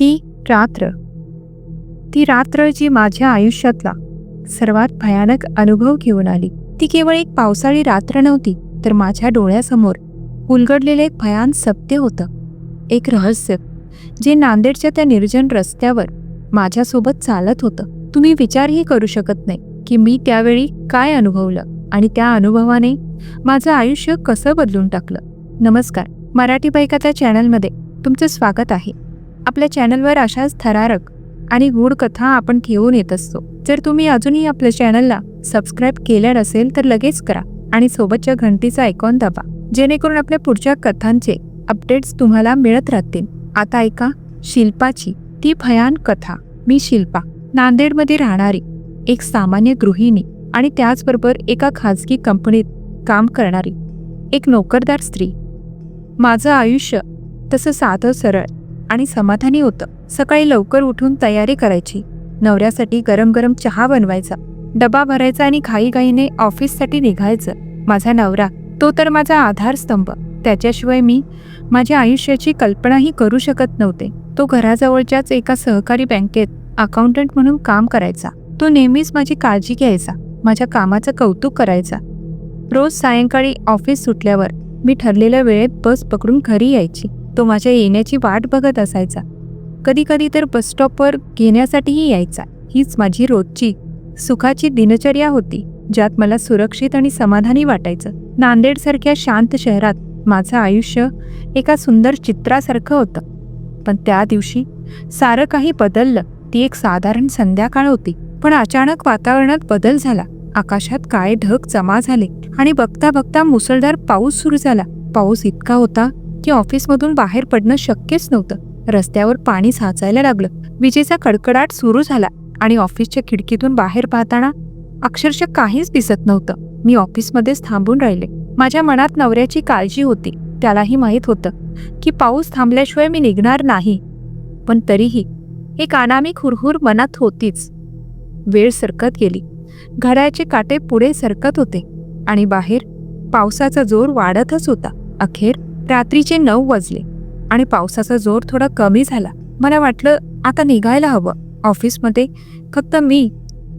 ती रात्र. ती रात्र जी माझ्या आयुष्यातला सर्वात भयानक अनुभव घेऊन आली. ती केवळ एक पावसाळी रात्र नव्हती तर माझ्या डोळ्यासमोर उलगडलेलं एक भयान सत्य होतं. एक रहस्य जे नांदेडच्या त्या निर्जन रस्त्यावर माझ्यासोबत चालत होतं. तुम्ही विचारही करू शकत नाही की मी त्यावेळी काय अनुभवलं आणि त्या अनुभवाने माझं आयुष्य कसं बदलून टाकलं. नमस्कार मराठी बायकाच्या चॅनलमध्ये तुमचं स्वागत आहे. आपल्या चॅनलवर अशाच थरारक आणि गूढ कथा आपण घेऊन येत असतो. जर तुम्ही अजूनही आपल्या चॅनलला सबस्क्राईब केलं नसेल तर लगेच करा आणि सोबतच्या घंटीचा ऐकॉन दाबा. जेणेकरून आपल्या पुढच्या कथांचे अपडेट्स तुम्हाला मिळत राहतील. आता ऐका शिल्पाची ती भयान कथा. मी शिल्पा नांदेडमध्ये राहणारी एक सामान्य गृहिणी आणि त्याचबरोबर एका खाजगी कंपनीत काम करणारी एक नोकरदार स्त्री. माझं आयुष्य तसं साधं सरळ आणि समाधानी होतं. सकाळी लवकर उठून तयारी करायची. नवऱ्यासाठी गरम गरम चहा बनवायचा. डबा भरायचा आणि घाईघाईने ऑफिससाठी निघायचं. माझा नवरा तो तर माझा आधारस्तंभ. त्याच्याशिवाय मी माझ्या आयुष्याची कल्पनाही करू शकत नव्हते. तो घराजवळच्याच एका सहकारी बँकेत अकाउंटंट म्हणून काम करायचा. तो नेहमीच माझी काळजी घ्यायचा. माझ्या कामाचं कौतुक करायचा. रोज सायंकाळी ऑफिस सुटल्यावर मी ठरलेल्या वेळेत बस पकडून घरी यायची. तो माझ्या येण्याची वाट बघत असायचा. कधी कधी तर बसस्टॉपवर घेण्यासाठीही यायचा. हीच माझी रोजची सुखाची दिनचर्या होती ज्यात मला सुरक्षित आणि समाधानी वाटायचं. नांदेडसारख्या शांत शहरात माझं आयुष्य एका सुंदर चित्रासारखं होतं. पण त्या दिवशी सारं काही बदललं ती एक साधारण संध्याकाळ होती. पण अचानक वातावरणात बदल झाला. आकाशात काळे ढग जमा झाले आणि बघता बघता मुसळधार पाऊस सुरू झाला. पाऊस इतका होता की ऑफिसमधून बाहेर पडणं शक्यच नव्हतं. रस्त्यावर पाणी साचायला लागलं. विजेचा कडकडाट सुरू झाला आणि ऑफिसच्या खिडकीतून बाहेर पाहताना अक्षरशः काहीच दिसत नव्हतं. मी ऑफिसमध्येच थांबून राहिले. माझ्या मनात नवऱ्याची काळजी होती. त्यालाही माहीत होतं की पाऊस थांबल्याशिवाय मी निघणार नाही. पण तरीही एक अनामी हुरहुर मनात होतीच. वेळ सरकत गेली. घड्याचे काटे पुढे सरकत होते आणि बाहेर पावसाचा जोर वाढतच होता. अखेर रात्रीचे नऊ वाजले आणि पावसाचा जोर थोडा कमी झाला. मला वाटलं आता निघायला हवं. ऑफिसमध्ये फक्त मी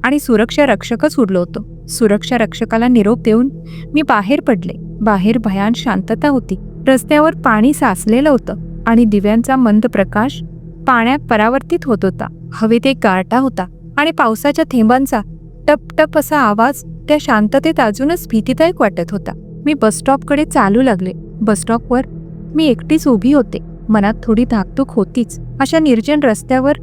आणि सुरक्षा रक्षकच उरलो होतो. सुरक्षा रक्षकाला निरोप देऊन मी बाहेर पडले. बाहेर भयान शांतता होती. रस्त्यावर पाणी साचलेलं होतं आणि दिव्यांचा मंद प्रकाश पाण्यात परावर्तित होत होता. हवेत एक गारटा होता आणि पावसाच्या थेंबांचा टप टप असा आवाज त्या शांततेत अजूनच भीतीदायक वाटत होता. मी बसस्टॉपकडे चालू लागले. बसस्टॉपवर मी एकटीच उभी होते. मनात थोडी धाकधूक होतीच. अशा निर्जन रस्त्यावर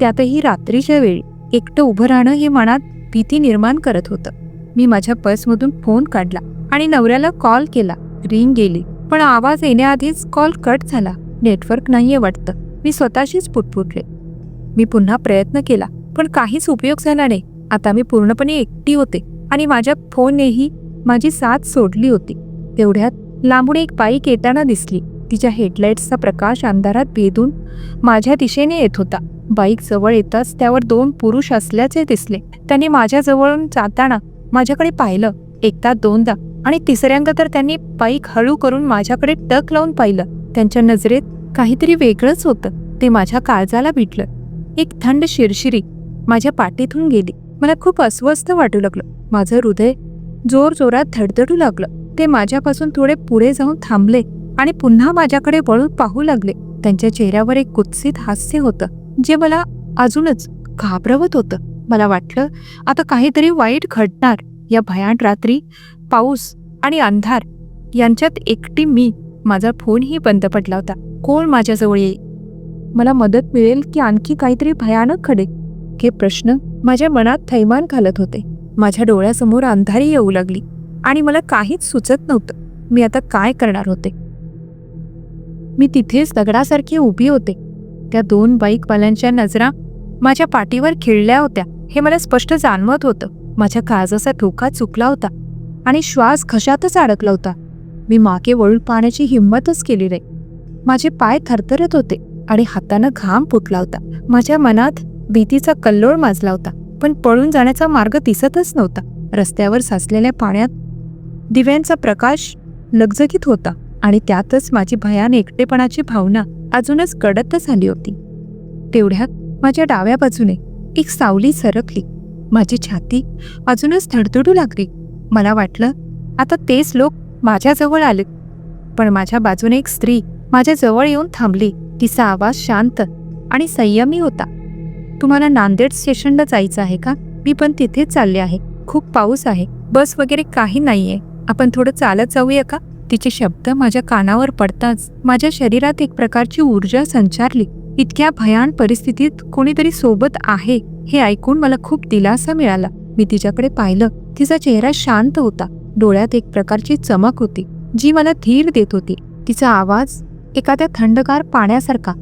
त्यातही रात्रीच्या वेळी एकटं उभं राहणं हे मनात भीती निर्माण करत होतं. मी माझ्या पर्समधून फोन काढला आणि नवऱ्याला कॉल केला. रिंग गेली पण आवाज येण्याआधीच कॉल कट झाला. नेटवर्क नाहीये वाटतं. मी स्वतःशीच पुटपुटले. मी पुन्हा प्रयत्न केला पण काहीच उपयोग झाला नाही. आता मी पूर्णपणे एकटी होते आणि माझ्या फोननेही माझी साथ सोडली होती. तेवढ्यात लांबून एक बाईक येताना दिसली. तिच्या हेडलाईट्सचा प्रकाश अंधारात भेदून माझ्या दिशेने येत होता. बाईक जवळ येताच त्यावर दोन पुरुष असल्याचे दिसले. त्यांनी माझ्याजवळून जाताना माझ्याकडे पाहिलं. एकदा दोनदा आणि तिसऱ्यांदा तर त्यांनी बाईक हळू करून माझ्याकडे टक लावून पाहिलं. त्यांच्या नजरेत काहीतरी वेगळंच होतं. ते माझ्या काळजाला भिटलं एक थंड शिरशिरी माझ्या पाठीतून गेली. मला खूप अस्वस्थ वाटू लागलं. माझं हृदय जोर जोरात धडधडू लागलं. ते माझ्यापासून थोडे पुढे जाऊन थांबले आणि पुन्हा माझ्याकडे वळून पाहू लागले. त्यांच्या चेहऱ्यावर एक कुत्सित हास्य होतं जे मला अजूनच घाबरवत होतं. मला वाटलं आता काहीतरी वाईट घडणार. या भयान रात्री पाऊस आणि अंधार यांच्यात एकटी मी माझा फोनही बंद पडला होता. कोण माझ्याजवळ येईल? मला मदत मिळेल की आणखी काहीतरी भयानक घडेल? हे प्रश्न माझ्या मनात थैमान घालत होते. माझ्या डोळ्यासमोर अंधारी येऊ लागली. आणि मला काहीच सुचत नव्हतं. मी आता काय करणार होते? मी तिथेच दगडासारखी उभी होते. त्या दोन बाईकवाल्यांच्या नजरा माझ्या पाठीवर खिळल्या होत्या हे मला स्पष्ट जाणवत होतं. माझ्या काळजाचा ठोका चुकला होता आणि श्वास घशातच अडकला होता. मी मागे वळून पाहण्याची हिंमतच केली नाही. माझे पाय थरथरत होते आणि हातानं घाम फुटला होता. माझ्या मनात भीतीचा कल्लोळ माजला होता पण पळून जाण्याचा मार्ग दिसतच नव्हता. रस्त्यावर साचलेल्या पाण्यात दिव्यांचा प्रकाश लगजगीत होता आणि त्यातच माझी भयान एकटेपणाची भावना अजूनच गडतच झाली होती. तेवढ्यात माझ्या डाव्या बाजूने एक सावली सरकली. माझी छाती अजूनच धडधडू लागली. मला वाटलं आता तेच लोक माझ्याजवळ आले. पण माझ्या बाजूने एक स्त्री माझ्या जवळ येऊन थांबली. तिचा आवाज शांत आणि संयमी होता. तुम्हाला नांदेड स्टेशनला जायचं आहे का? मी पण तिथेच चालले आहे. खूप पाऊस आहे. बस वगैरे काही नाहीये. आपण थोडं चालत जाऊया का? तिचे शब्द माझ्या कानावर पडताच माझ्या शरीरात एक प्रकारची ऊर्जा संचारली. इतक्या भयान परिस्थितीत कोणीतरी सोबत आहे हे ऐकून मला खूप दिलासा मिळाला. मी तिच्याकडे पाहिलं. तिचा चेहरा शांत होता. डोळ्यात एक प्रकारची चमक होती जी मला धीर देत होती. तिचा आवाज एखाद्या थंडगार पाण्यासारखा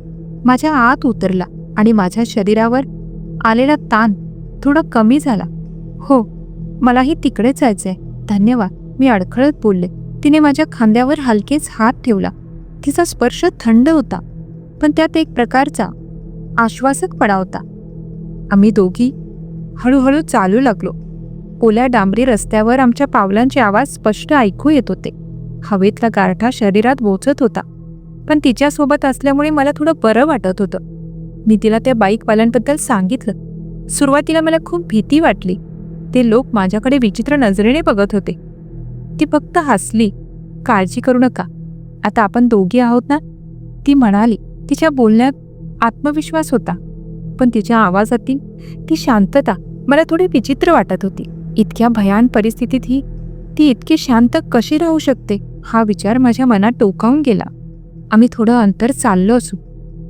माझ्या आत उतरला आणि माझ्या शरीरावर आलेला ताण थोडा कमी झाला. हो मलाही तिकडेच जायचंय. धन्यवाद. मी अडखळत बोलले. तिने माझ्या खांद्यावर हलकेच हात ठेवला. तिचा स्पर्श थंड होता पण त्यात एक प्रकारचा आश्वासकपणा होता. आम्ही दोघी हळूहळू चालू लागलो. ओल्या डांबरी रस्त्यावर आमच्या पावलांचे आवाज स्पष्ट ऐकू येत होते. हवेतला गारठा शरीरात बोचत होता पण तिच्यासोबत असल्यामुळे मला थोडं बरं वाटत होतं. मी तिला त्या बाईकवाल्यांबद्दल सांगितलं. सुरुवातीला मला खूप भीती वाटली. ते लोक माझ्याकडे विचित्र नजरेने बघत होते. ती फक्त हसली. काळजी करू नका. आता आपण दोघी आहोत ना? ती म्हणाली. तिच्या बोलण्यात आत्मविश्वास होता. पण तिच्या आवाजातील ती शांतता मला थोडी विचित्र वाटत होती. इतक्या भयान परिस्थितीतही ती इतकी शांत कशी राहू शकते हा विचार माझ्या मनात टोकावून गेला. आम्ही थोडं अंतर चाललो असू.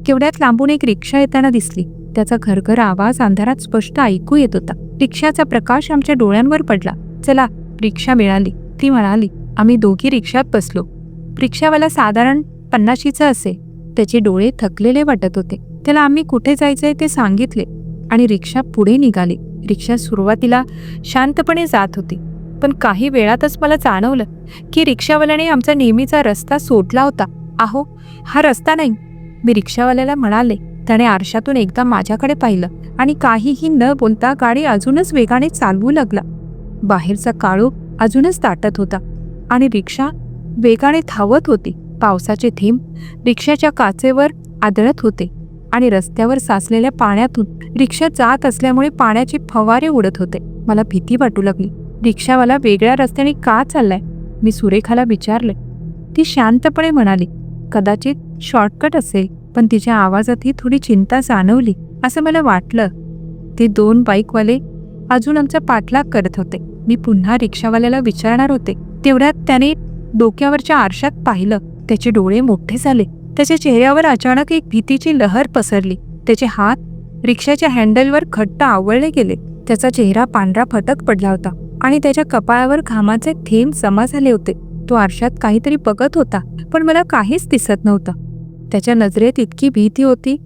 केवढ्यात लांबून एक रिक्षा येताना दिसली. त्याचा घरघर आवाज अंधारात स्पष्ट ऐकू येत होता. रिक्षाचा प्रकाश आमच्या डोळ्यांवर पडला. चला रिक्षा मिळाली. ती म्हणाली आम्ही दोघी रिक्षात बसलो. रिक्षावाला साधारण पन्नाशीचा असे. त्याचे डोळे थकलेले वाटत होते. त्याला आम्ही कुठे जायचंय ते सांगितले आणि रिक्षा पुढे निघाली. रिक्षा सुरुवातीला शांतपणे जात होती. पण काही वेळातच मला जाणवलं की रिक्षावाल्याने आमचा नेहमीचा रस्ता सोडला होता. आहो हा रस्ता नाही. मी रिक्षावाल्याला म्हणाले त्याने आरशातून एकदा माझ्याकडे पाहिलं आणि काहीही न बोलता गाडी अजूनच वेगाने चालवू लागला. बाहेरचा काळोख अजूनच ताटत होता आणि रिक्षा वेगाने धावत होती. पावसाचे थेंब रिक्षाच्या काचेवर आदळत होते आणि रस्त्यावर साचलेल्या पाण्यातून रिक्षा जात असल्यामुळे पाण्याचे फवारे उडत होते. मला भीती वाटू लागली. रिक्षावाला वेगळ्या रस्त्याने का चाललाय? मी सुरेखाला विचारले. ती शांतपणे म्हणाली कदाचित शॉर्टकट असेल पण तिच्या आवाजातही थोडी चिंता जाणवली असं मला वाटलं. ते दोन बाईकवाले अजून आमचा पाठलाग करत होते. मी पुन्हा रिक्षावाल्याला विचारणार होते. तेवढ्यात त्याने डोक्यावरच्या आरशात पाहिलं. त्याचे डोळे मोठे झाले. त्याच्या चेहऱ्यावर अचानक एक भीतीची लहर पसरली. त्याचे हात रिक्षाच्या हँडलवर घट्ट आवळले गेले. त्याचा चेहरा पांढरा फटक पडला होता आणि त्याच्या कपाळावर घामाचे थेंब जमा झाले होते. तो आरशात काहीतरी बघत होता पण मला काहीच दिसत नव्हतं. त्याच्या नजरेत इतकी भीती होती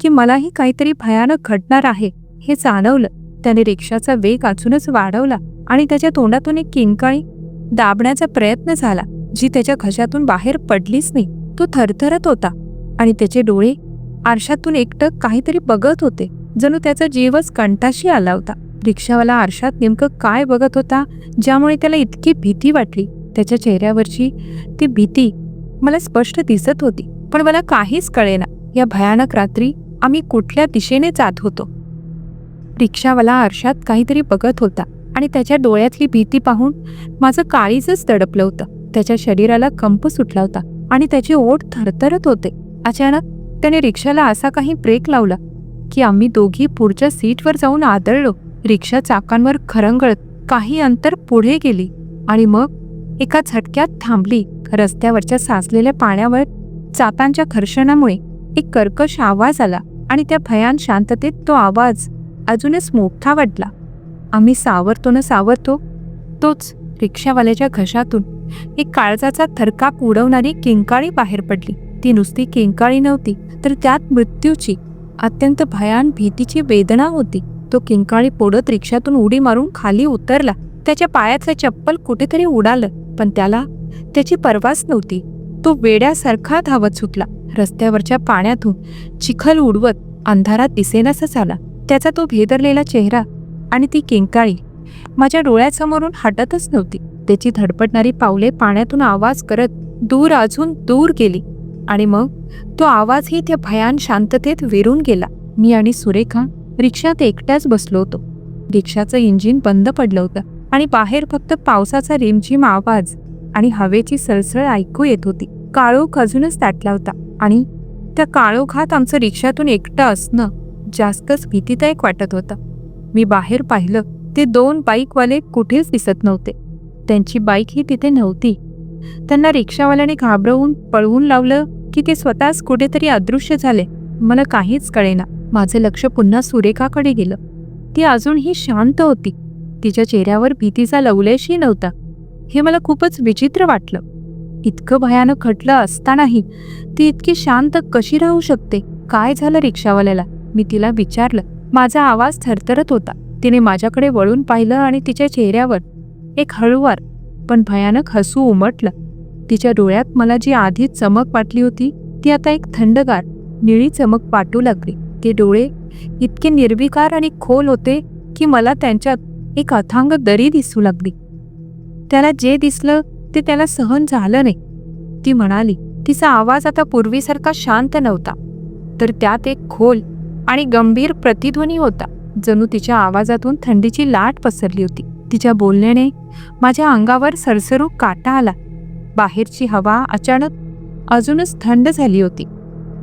की मलाही काहीतरी भयानक घडणार आहे हे जाणवलं. त्याने रिक्षाचा वेग अजूनच वाढवला आणि त्याच्या तोंडातून एक किंकाळी दाबण्याचा प्रयत्न झाला जी त्याच्या घशातून बाहेर पडलीच नाही. तो थरथरत होता आणि त्याचे डोळे आरशातून एकटक काहीतरी बघत होते. जणू त्याचा जीवच कंठाशी आला होता. रिक्षावाला आरशात नेमकं काय बघत होता ज्यामुळे त्याला इतकी भीती वाटली. त्याच्या चेहऱ्यावरची ती भीती मला स्पष्ट दिसत होती पण मला काहीच कळेना. या भयानक रात्री आम्ही कुठल्या दिशेने जात होतो? रिक्षावाला आरशात काहीतरी बघत होता आणि त्याच्या डोळ्यातली भीती पाहून माझं काळीजच दडपलं होतं. त्याच्या शरीराला कंप सुटला होता आणि त्याचे ओठ थरथरत होते. अचानक त्याने रिक्षाला असा काही ब्रेक लावला की आम्ही दोघी पुढच्या सीटवर जाऊन आदळलो. रिक्षा चाकांवर खरंगळत काही अंतर पुढे गेली आणि मग एका झटक्यात थांबली. रस्त्यावरच्या साचलेल्या पाण्यावर चाकांच्या घर्षणामुळे एक कर्कश आवाज आला आणि त्या भयान शांततेत तो आवाज अजूनच मोठा वाटला. आम्ही सावरतो न सावरतो? तोच रिक्षावाल्याच्या घशातून एक काळजाचा थरकाप उडवणारी किंकाळी बाहेर पडली. ती नुसती किंकाळी नव्हती तर त्यात मृत्यूची अत्यंत भयान भीतीची वेदना होती. तो किंकाळी पोडत रिक्षातून उडी मारून खाली उतरला. त्याच्या पायाचं चप्पल कुठेतरी उडालं पण त्याला त्याची पर्वाच नव्हती. तो वेड्यासारखा धावत सुटला. रस्त्यावरच्या पाण्यातून चिखल उडवत अंधारात दिसेनासा झाला त्याचा तो भेदरलेला चेहरा आणि ती किंकाळी माझ्या डोळ्यासमोरून हटतच नव्हती. त्याची धडपडणारी पावले पाण्यातून आवाज करत दूर अजून दूर गेली आणि मग तो आवाजही त्या भयान शांततेत विरून गेला. मी आणि सुरेखा रिक्षात एकट्याच बसलो होतो. रिक्षाचं इंजिन बंद पडलं होतं आणि बाहेर फक्त पावसाचा रिमझिम आवाज आणि हवेची सळसळ ऐकू येत होती. काळोख अजूनच दाटला होता आणि त्या काळोखात आमचं रिक्षातून एकटं असणं जास्तच भीतीदायक वाटत होता. मी बाहेर पाहिलं ते दोन बाईकवाले कुठेच दिसत नव्हते. त्यांची बाईक ही तिथे नव्हती. त्यांना रिक्षावाल्याने घाबरवून पळवून लावलं की ते स्वतःच कुठेतरी अदृश्य झाले. मला काहीच कळेना. माझं लक्ष पुन्हा सुरेखाकडे गेलं. ती अजूनही शांत होती. तिच्या चेहऱ्यावर भीतीचा लवलेशही नव्हता. हे मला खूपच विचित्र वाटलं. इतकं भयानक खटलं असतानाही ती इतकी शांत कशी राहू शकते? काय झालं रिक्षावाल्याला? मी तिला विचारलं. माझा आवाज थरथरत होता. तिने माझ्याकडे वळून पाहिलं आणि तिच्या चेहऱ्यावर एक हळूवार पण भयानक हसू उमटलं. तिच्या डोळ्यात मला जी आधी चमक वाटली होती ती आता एक थंडगार निळी चमक वाटू लागली. ते डोळे इतके निर्विकार आणि खोल होते की मला त्यांच्यात एक अथांग दरी दिसू लागली. त्याला जे दिसलं ते त्याला सहन झालं नाही. ती म्हणाली तिचा आवाज आता पूर्वीसारखा शांत नव्हता. तर त्यात एक खोल आणि गंभीर प्रतिध्वनी होता. जणू तिच्या आवाजातून थंडीची लाट पसरली होती. तिच्या बोलण्याने माझ्या अंगावर सरसरू काटा आला. बाहेरची हवा अचानक अजूनच थंड झाली होती.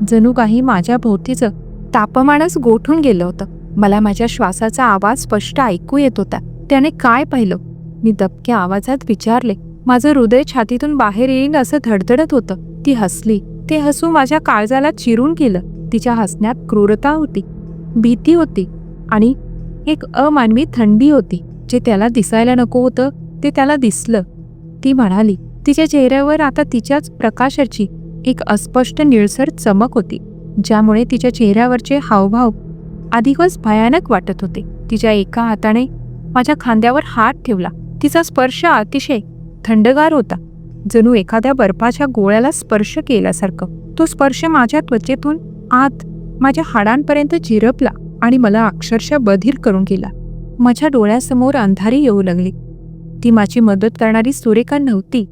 जणू काही माझ्या भोवतीचं तापमानच गोठून गेलं होतं. मला माझ्या श्वासाचा आवाज स्पष्ट ऐकू येत होता. त्याने काय पाहिलं? मी दबक्या आवाजात विचारले माझं हृदय छातीतून बाहेर येईल असं धडधडत होतं. ती हसली. ते हसू माझ्या काळजाला चिरून गेलं. तिच्या हसण्यात क्रूरता होती भीती होती आणि एक अमानवी थंडी होती जे त्याला दिसायला नको होतं ते त्याला दिसलं. ती म्हणाली तिच्या चेहऱ्यावर आता तिच्याच प्रकाशाची एक अस्पष्ट निळसर चमक होती ज्यामुळे तिच्या चेहऱ्यावरचे हावभाव अधिकच भयानक वाटत होते. तिच्या एका हाताने माझ्या खांद्यावर हात ठेवला. तिचा स्पर्श अतिशय थंडगार होता. जणू एखाद्या बर्फाच्या गोळ्याला स्पर्श केल्यासारखं. तो स्पर्श माझ्या त्वचेतून आत माझ्या हाडांपर्यंत झिरपला आणि मला अक्षरशः बधीर करून गेला. माझ्या डोळ्यासमोर अंधारी येऊ लागली. ती माझी मदत करणारी सुरेखा नव्हती.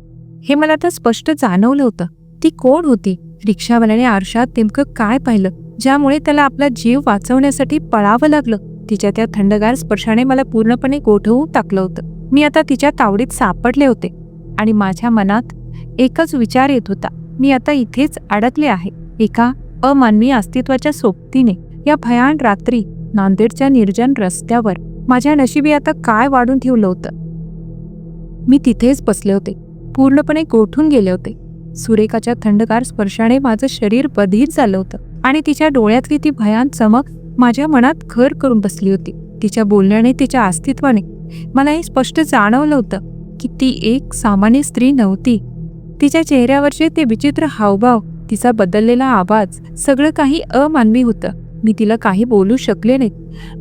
हे मला आता स्पष्ट जाणवलं होतं. ती कोण होती? रिक्षावाल्याने आरशात नेमकं काय पाहिलं? ज्यामुळे त्याला आपला जीव वाचवण्यासाठी पळावं लागलं. तिच्या त्या थंडगार स्पर्शाने मला पूर्णपणे गोठवून टाकलं होतं. मी आता तिच्या तावडीत सापडले होते. आणि माझ्या मनात एकच विचार येत होता. मी आता इथेच अडकले आहे. एका अमानवी अस्तित्वाच्या सोबतीने या भयान रात्री नांदेडच्या निर्जन रस्त्यावर माझ्या नशिबी आता काय वाढून ठेवलं होतं? मी तिथेच बसले होते. पूर्णपणे गोठून गेले होते. सुरेखाच्या थंडगार स्पर्शाने माझं शरीर बधीर झालं होतं आणि तिच्या डोळ्यातली ती भयान चमक माझ्या मनात घर करून बसली होती. तिच्या बोलण्याने तिच्या अस्तित्वाने मला हे स्पष्ट जाणवलं होतं की ती एक सामान्य स्त्री नव्हती. तिच्या चेहऱ्यावरचे ते विचित्र हावभाव तिचा बदललेला आवाज सगळं काही अमानवी होतं. मी तिला काही बोलू शकले नाही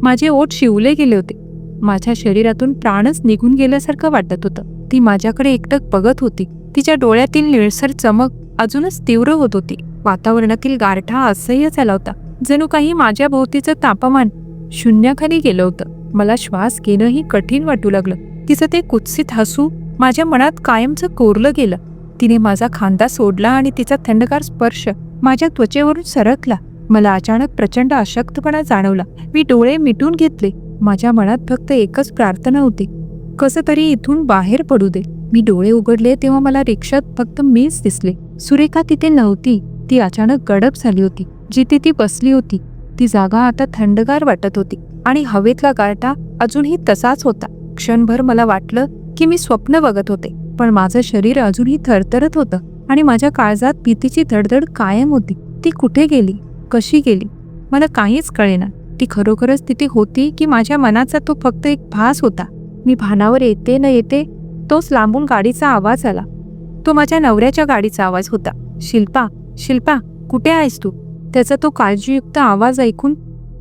माझे ओठ शिवले गेले होते. माझ्या शरीरातून प्राणच निघून गेल्यासारखं वाटत होतं. ती माझ्याकडे एकटक बघत होती. तिच्या डोळ्यातील निळसर चमक अजूनच तीव्र होत होती. वातावरणातील गारठा असह्य झाला होता. जणू काही माझ्या भोवतीचं तापमान शून्याखाली गेलं होतं. मला श्वास घेणंही कठीण वाटू लागलं. तिचं ते कुत्सित हसू माझ्या मनात कायमचं कोरलं गेलं. तिने माझा खांदा सोडला आणि तिचा थंडगार स्पर्श माझ्या त्वचेवरून सरकला. मला अचानक प्रचंड अशक्तपणा जाणवला. मी डोळे मिटून घेतले. माझ्या मनात फक्त एकच प्रार्थना होती. कसं तरी इथून बाहेर पडू दे. मी डोळे उघडले तेव्हा मला रिक्षात फक्त मीच दिसले. सुरेखा तिथे नव्हती. ती अचानक गडप झाली होती. जिथे ती बसली होती ती जागा आता थंडगार वाटत होती आणि हवेतला गारटा अजूनही तसाच होता. क्षणभर मला वाटलं की मी स्वप्न बघत होते. पण माझं शरीर अजूनही थरथरत होतं आणि माझ्या काळजात भीतीची धडधड कायम होती. ती कुठे गेली? कशी गेली? मला काहीच कळेना. ती खरोखरच तिथे होती की माझ्या मनाचा तो फक्त एक भास होता? मी भानावर येते न येते तोच लांबून गाडीचा आवाज आला. तो माझ्या नवऱ्याच्या गाडीचा आवाज होता. शिल्पा शिल्पा कुठे आहेस तू? त्याचा तो काळजीयुक्त आवाज ऐकून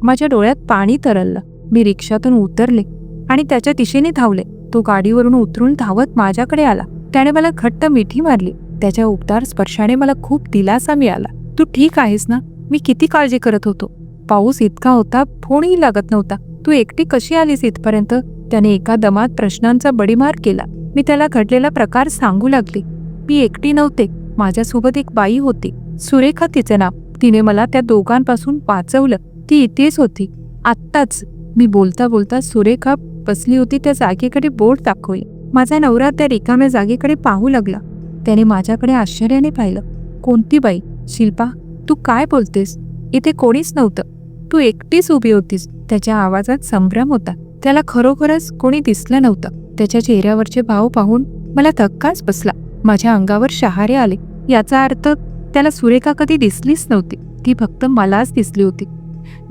माझ्या डोळ्यात पाणी तरललं. मी रिक्षातून उतरले आणि त्याच्या दिशेने धावले. तो गाडीवरून उतरून धावत माझ्याकडे आला. त्याने मला घट्ट मिठी मारली. त्याच्या उबदार स्पर्शाने मला खूप दिलासा मिळाला. तू ठीक आहेस ना? मी किती काळजी करत होतो. पाऊस इतका होता फोनही लागत नव्हता. तू एकटी कशी आलीस इथपर्यंत? त्याने एका दमात प्रश्नांचा बडीमार केला. मी त्याला घडलेला प्रकार सांगू लागली. मी एकटी नव्हते. माझ्यासोबत एक बाई होती. सुरेखा तिचे नाव. तिने मला त्या दोघांपासून वाचवलं. ती इथेच होती. आत्ताच. मी बोलता बोलता सुरेखा बसली होती त्या जागेकडे बोट दाखवली. माझा नवरा त्या रिकाम्या जागेकडे पाहू लागला. त्याने माझ्याकडे आश्चर्याने पाहिलं. कोणती बाई? शिल्पा तू काय बोलतेस? इथे कोणीच नव्हतं. तू एकटीच उभी होतीस. त्याच्या आवाजात संभ्रम होता. त्याला खरोखरच कोणी दिसलं नव्हतं. त्याच्या चेहऱ्यावरचे भाव पाहून मला धक्काच बसला. माझ्या अंगावर शहारे आले. याचा अर्थ त्याला सुरेखा कधी दिसलीच नव्हती. ती फक्त मलाच दिसली होती.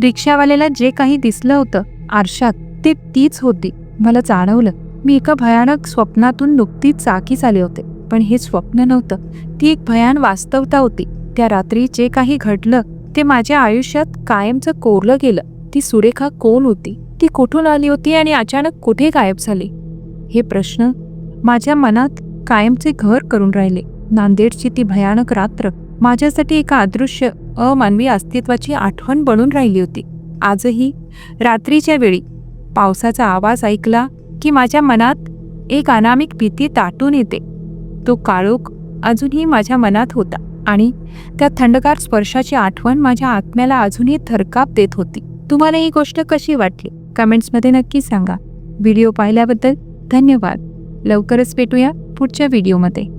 रिक्षावाल्याला जे काही दिसलं होतं आरशात ते तीच होती. मला जाणवलं मी एका भयानक स्वप्नातून नुकतीच चाकीच आले होते. पण हे स्वप्न नव्हतं. ती एक भयान वास्तवता होती. त्या रात्री जे काही घडलं ते माझ्या आयुष्यात कायमचं कोरलं गेलं. ती सुरेखा कोण होती? ती कुठून आली होती आणि अचानक कुठे गायब झाली? हे प्रश्न माझ्या मनात कायमचे घर करून राहिले. नांदेडची ती भयानक रात्र माझ्यासाठी एका अदृश्य अमानवी अस्तित्वाची आठवण बनून राहिली होती. आजही रात्रीच्या वेळी पावसाचा आवाज ऐकला की माझ्या मनात एक अनामिक भीती ताटून येते. तो काळोख अजूनही माझ्या मनात होता आणि त्या थंडगार स्पर्शाची आठवण माझ्या आत्म्याला अजूनही थरकाप देत होती. तुम्हाला ही गोष्ट कशी वाटली? कमेंट्समध्ये नक्की सांगा. व्हिडिओ पाहिल्याबद्दल धन्यवाद. लवकरच भेटूया पुढच्या व्हिडिओमध्ये.